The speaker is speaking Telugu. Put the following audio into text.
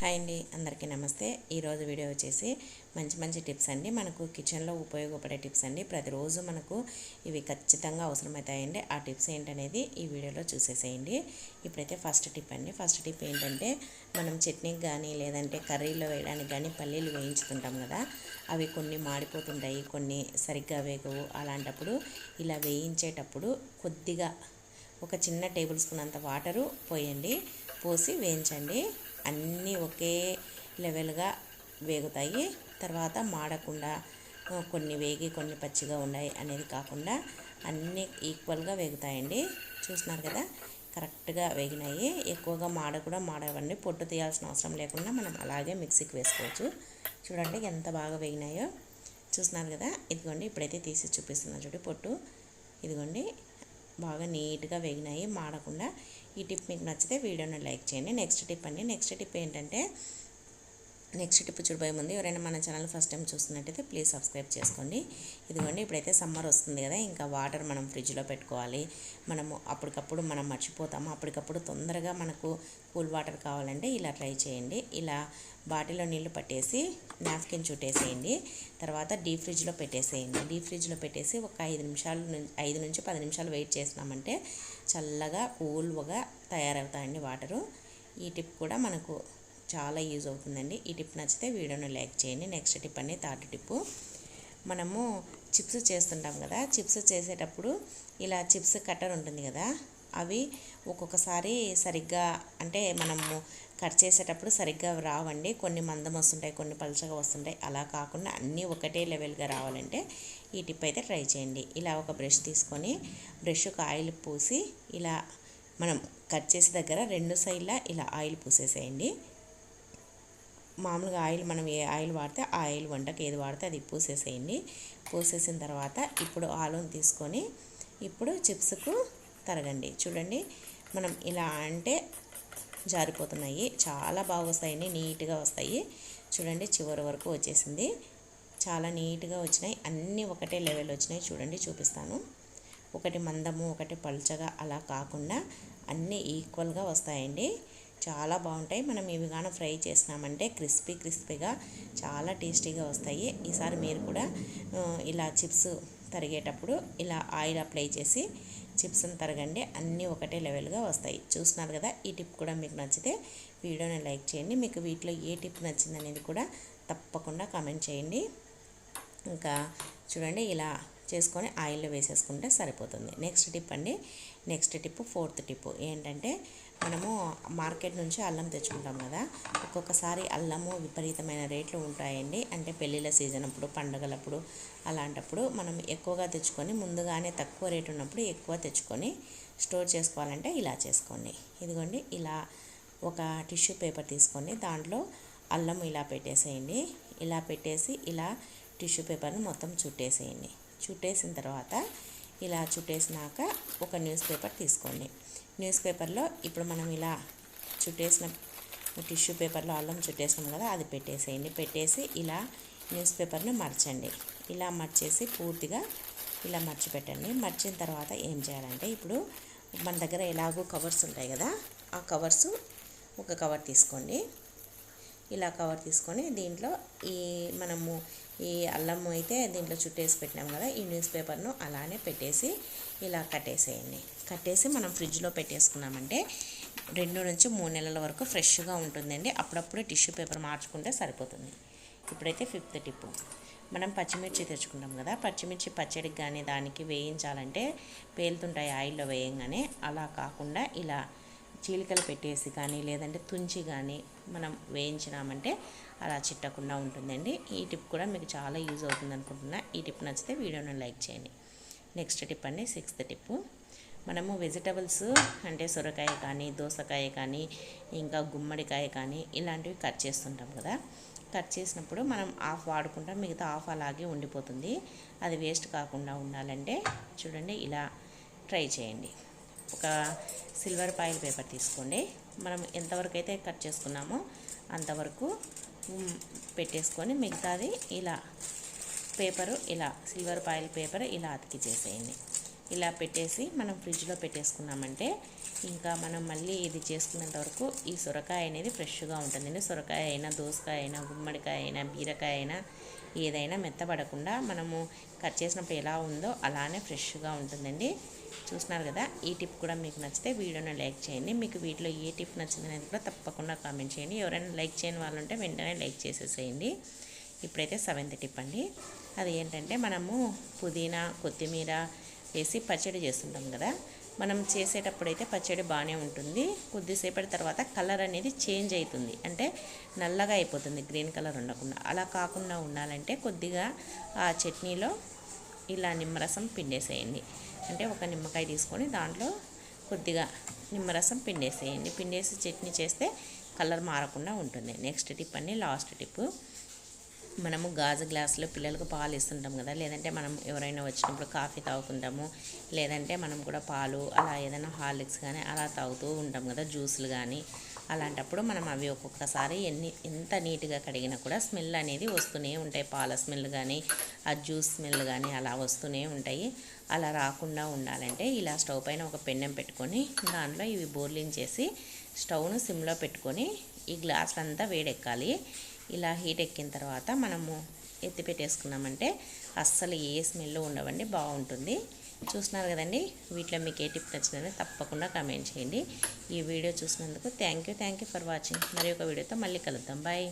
హాయ్ అండి అందరికీ నమస్తే. ఈరోజు వీడియో వచ్చేసి మంచి మంచి టిప్స్ అండి. మనకు కిచెన్లో ఉపయోగపడే టిప్స్ అండి. ప్రతిరోజు మనకు ఇవి ఖచ్చితంగా అవసరమవుతాయండి ఆ టిప్స్ ఏంటనేది ఈ వీడియోలో చూసేసేయండి. ఇప్పుడైతే ఫస్ట్ టిప్ అండి. ఫస్ట్ టిప్ ఏంటంటే మనం చట్నీకి కానీ లేదంటే కర్రీలో వేయడానికి కానీ పల్లీలు వేయించుతుంటాం కదా అవి కొన్ని మాడిపోతుంటాయి కొన్ని సరిగ్గా వేగవు. అలాంటప్పుడు ఇలా వేయించేటప్పుడు కొద్దిగా ఒక చిన్న టేబుల్ స్పూన్ అంత వాటరు పోయండి పోసి వేయించండి. అన్నీ ఒకే లెవెల్గా వేగుతాయి. తర్వాత మాడకుండా కొన్ని వేగి కొన్ని పచ్చిగా ఉన్నాయి అనేది కాకుండా అన్నీ ఈక్వల్గా వేగుతాయండి. చూస్తున్నారు కదా? కరెక్ట్గా వేగినాయి. ఎక్కువగా మాడ కూడా మాడవండి. పొట్టు తీయాల్సిన అవసరం లేకుండా మనం అలాగే మిక్సీకి వేసుకోవచ్చు. చూడండి ఎంత బాగా వేగినాయో. చూస్తున్నారు కదా? ఇదిగోండి ఇప్పుడైతే తీసి చూపిస్తున్నా చూడు పొట్టు. ఇదిగోండి బాగా నీట్గా వేగినాయి. మాడకుండా ఈ టిప్ మీకు నచ్చితే వీడియోని లైక్ చేయండి. నెక్స్ట్ టిప్ అండి. నెక్స్ట్ టిప్ ఏంటంటే నెక్స్ట్ టిప్ చూడబోయే ముందు ఎవరైనా మన ఛానల్ ఫస్ట్ టైం చూస్తున్నట్టయితే ప్లీజ్ సబ్స్క్రైబ్ చేసుకోండి. ఇదిగోండి ఇప్పుడైతే సమ్మర్ వస్తుంది కదా ఇంకా వాటర్ మనం ఫ్రిడ్జ్లో పెట్టుకోవాలి. మనము అప్పటికప్పుడు మనం మర్చిపోతాము. అప్పటికప్పుడు తొందరగా మనకు కూల్ వాటర్ కావాలంటే ఇలా ట్రై చేయండి. ఇలా బాటిల్లో నీళ్ళు పట్టేసి నాప్కిన్ చుట్టేసేయండి. తర్వాత డీప్ ఫ్రిడ్జ్లో పెట్టేసేయండి. డీప్ ఫ్రిడ్జ్లో పెట్టేసి ఒక ఐదు నిమిషాలు ఐదు నుంచి పది నిమిషాలు వెయిట్ చేసినామంటే చల్లగా కూల్గా తయారవుతాయండి వాటరు. ఈ టిప్ కూడా మనకు చాలా యూజ్ అవుతుందండి. ఈ టిప్ నచ్చితే వీడియోను లైక్ చేయండి. నెక్స్ట్ టిప్ అండి థర్డ్ టిప్పు మనము చిప్స్ చేస్తుంటాం కదా చిప్స్ చేసేటప్పుడు ఇలా చిప్స్ కట్టర్ ఉంటుంది కదా అవి ఒక్కొక్కసారి సరిగ్గా అంటే మనము కట్ చేసేటప్పుడు సరిగ్గా రావండి. కొన్ని మందం వస్తుంటాయి కొన్ని పలుచగా వస్తుంటాయి. అలా కాకుండా అన్నీ ఒకటే లెవెల్గా రావాలంటే ఈ టిప్ అయితే ట్రై చేయండి. ఇలా ఒక బ్రష్ తీసుకొని బ్రష్కి ఆయిల్ పూసి ఇలా మనం కట్ చేసే దగ్గర రెండు సైడ్లా ఇలా ఆయిల్ పూసేసేయండి. మామూలుగా ఆయిల్ మనం ఏ ఆయిల్ వాడితే ఆ ఆయిల్ వంటకి ఏది వాడితే అది పూసేసేయండి. పూసేసిన తర్వాత ఇప్పుడు ఆలుని తీసుకొని ఇప్పుడు చిప్స్కు తరగండి. చూడండి మనం ఇలా అంటే జారిపోతున్నాయి. చాలా బాగా వస్తాయండి నీట్గా వస్తాయి. చూడండి చివరి వరకు వచ్చేసింది. చాలా నీట్గా వచ్చినాయి. అన్నీ ఒకటే లెవెల్ వచ్చినాయి. చూడండి చూపిస్తాను. ఒకటి మందము ఒకటి పలుచగా అలా కాకుండా అన్నీ ఈక్వల్గా వస్తాయండి. చాలా బాగుంటాయి. మనం ఇవి కానీ ఫ్రై చేసినామంటే క్రిస్పీ క్రిస్పీగా చాలా టేస్టీగా వస్తాయి. ఈసారి మీరు కూడా ఇలా చిప్స్ తరిగేటప్పుడు ఇలా ఆయిల్ అప్లై చేసి చిప్స్ని తరగండి అన్నీ ఒకటే లెవెల్గా వస్తాయి. చూస్తున్నారు కదా ఈ టిప్ కూడా మీకు నచ్చితే వీడియోని లైక్ చేయండి. మీకు వీటిలో ఏ టిప్ నచ్చింది అనేది కూడా తప్పకుండా కామెంట్ చేయండి. ఇంకా చూడండి ఇలా చేసుకొని ఆయిల్లో వేసేసుకుంటే సరిపోతుంది. నెక్స్ట్ టిప్ అండి నెక్స్ట్ టిప్ ఫోర్త్ టిప్ ఏంటంటే మనము మార్కెట్ నుంచి అల్లం తెచ్చుకుంటాం కదా. ఒక్కొక్కసారి అల్లము విపరీతమైన రేట్లు ఉంటాయండి. అంటే పెళ్ళిళ్ళ సీజన్ అప్పుడు పండగలప్పుడు అలాంటప్పుడు మనం ఎక్కువగా తెచ్చుకొని ముందుగానే తక్కువ రేటు ఉన్నప్పుడు ఎక్కువ తెచ్చుకొని స్టోర్ చేసుకోవాలంటే ఇలా చేసుకోండి. ఇదిగోండి ఇలా ఒక టిష్యూ పేపర్ తీసుకొని దాంట్లో అల్లం ఇలా పెట్టేసేయండి. ఇలా పెట్టేసి ఇలా టిష్యూ పేపర్ని మొత్తం చుట్టేసేయండి. చుట్టేసిన తర్వాత ఇలా చుట్టేసినాక ఒక న్యూస్ పేపర్ తీసుకోండి. న్యూస్ పేపర్లో ఇప్పుడు మనం ఇలా చుట్టేసిన టిష్యూ పేపర్లో అల్లం చుట్టేసినాం కదా అది పెట్టేసేయండి. పెట్టేసి ఇలా న్యూస్ పేపర్ని మర్చండి. ఇలా మర్చేసి పూర్తిగా ఇలా మర్చి పెట్టండి మర్చిన తర్వాత ఏం చేయాలంటే ఇప్పుడు మన దగ్గర ఎలాగో కవర్స్ ఉంటాయి కదా ఆ కవర్స్ ఒక కవర్ తీసుకోండి. ఇలా కవర్ తీసుకొని దీంట్లో ఈ మనము ఈ అల్లం అయితే దీంట్లో చుట్టేసి పెట్టినాం కదా ఈ న్యూస్ పేపర్ను అలానే పెట్టేసి ఇలా కట్టేసేయండి. కట్టేసి మనం ఫ్రిడ్జ్లో పెట్టేసుకున్నామంటే రెండు నుంచి మూడు నెలల వరకు ఫ్రెష్గా ఉంటుందండి. అప్పుడప్పుడు టిష్యూ పేపర్ మార్చుకుంటే సరిపోతుంది. ఇప్పుడైతే ఫిఫ్త్ టిప్పు. మనం పచ్చిమిర్చి తెచ్చుకుంటాం కదా పచ్చిమిర్చి పచ్చడికి కానీ దానికి వేయించాలంటే పేలుతుంటాయి ఆయిల్లో వేయంగానే. అలా కాకుండా ఇలా చీలికలు పెట్టేసి కానీ లేదంటే తుంచి కానీ మనం వేయించినామంటే అలా చిట్టకుండా ఉంటుందండి. ఈ టిప్ కూడా మీకు చాలా యూజ్ అవుతుంది అనుకుంటున్నా. ఈ టిప్ నచ్చితే వీడియోని లైక్ చేయండి. నెక్స్ట్ టిప్ అండి సిక్స్త్ టిప్పు. మనము వెజిటబుల్స్ అంటే సొరకాయ కానీ దోసకాయ కానీ ఇంకా గుమ్మడికాయ కానీ ఇలాంటివి కట్ చేస్తుంటాం కదా. కట్ చేసినప్పుడు మనం ఆఫ్ వాడుకుంటాం మిగతా ఆఫ్ అలాగే ఉండిపోతుంది. అది వేస్ట్ కాకుండా ఉండాలంటే చూడండి ఇలా ట్రై చేయండి. ఒక సిల్వర్ పాయిల్ పేపర్ తీసుకోండి. మనం ఎంతవరకు అయితే కట్ చేసుకున్నామో అంతవరకు పెట్టేసుకొని మిగతాది ఇలా పేపరు ఇలా సిల్వర్ పాయిల్ పేపర్ ఇలా అతికి చేసేయండి. ఇలా పెట్టేసి మనం ఫ్రిడ్జ్లో పెట్టేసుకున్నామంటే ఇంకా మనం మళ్ళీ ఇది చేసుకునేంత వరకు ఈ సొరకాయ అనేది ఫ్రెష్గా ఉంటుందండి. సొరకాయ అయినా దోసకాయ అయినా గుమ్మడికాయ అయినా బీరకాయ అయినా ఏదైనా మెత్తబడకుండా మనము కట్ చేసినప్పుడు ఎలా ఉందో అలానే ఫ్రెష్గా ఉంటుందండి. చూస్తున్నారు కదా ఈ టిప్ కూడా మీకు నచ్చితే వీడియోని లైక్ చేయండి. మీకు వీటిలో ఏ టిప్ నచ్చింది అనేది కూడా తప్పకుండా కామెంట్ చేయండి. ఎవరైనా లైక్ చేయని వాళ్ళు ఉంటే వెంటనే లైక్ చేసేసేయండి. ఇప్పుడైతే సెవెంత్ టిప్ అండి. అది ఏంటంటే మనము పుదీనా కొత్తిమీర వేసి పచ్చడి చేస్తుంటాం కదా మనం చేసేటప్పుడైతే పచ్చడి బాగానే ఉంటుంది. కొద్దిసేపటి తర్వాత కలర్ అనేది చేంజ్ అవుతుంది. అంటే నల్లగా అయిపోతుంది. గ్రీన్ కలర్ ఉండకుండా. అలా కాకుండా ఉండాలంటే కొద్దిగా ఆ చట్నీలో ఇలా నిమ్మరసం పిండేసేయండి. అంటే ఒక నిమ్మకాయ తీసుకొని దాంట్లో కొద్దిగా నిమ్మరసం పిండేసేయండి. పిండేసి చట్నీ చేస్తే కలర్ మారకుండా ఉంటుంది. నెక్స్ట్ టిప్ అండి లాస్ట్ టిప్. మనము గాజు గ్లాసులో పిల్లలకు పాలు ఇస్తుంటాం కదా లేదంటే మనం ఎవరైనా వచ్చినప్పుడు కాఫీ తాగుతుంటాము లేదంటే మనం కూడా పాలు అలా ఏదైనా హార్లిక్స్ కానీ అలా తాగుతూ ఉంటాం కదా జ్యూసులు కానీ అలాంటప్పుడు మనం అవి ఒక్కొక్కసారి ఎన్ని ఎంత నీట్గా కడిగినా కూడా స్మెల్ అనేది వస్తూనే ఉంటాయి. పాల స్మెల్ కానీ ఆ జ్యూస్ స్మెల్ కానీ అలా వస్తూనే ఉంటాయి. అలా రాకుండా ఉండాలంటే ఇలా స్టవ్ పైన ఒక పెన్నెం పెట్టుకొని దాంట్లో ఇవి బోర్లింగ్ చేసి స్టవ్ను సిమ్లో పెట్టుకొని ఈ గ్లాసులంతా వేడెక్కాలి. ఇలా హీట్ ఎక్కిన తర్వాత మనము ఎత్తి పెట్టేసుకున్నామంటే అస్సలు ఏ స్మెల్ ఉండవండి బాగుంటుంది. చూస్తున్నారు కదండి? వీటిలో మీకు ఏ టిప్ నచ్చిందని తప్పకుండా కామెంట్ చేయండి. ఈ వీడియో చూసినందుకు thank you thank you for watching. మరి ఒక వీడియోతో మళ్ళీ కలుద్దాం. బాయ్.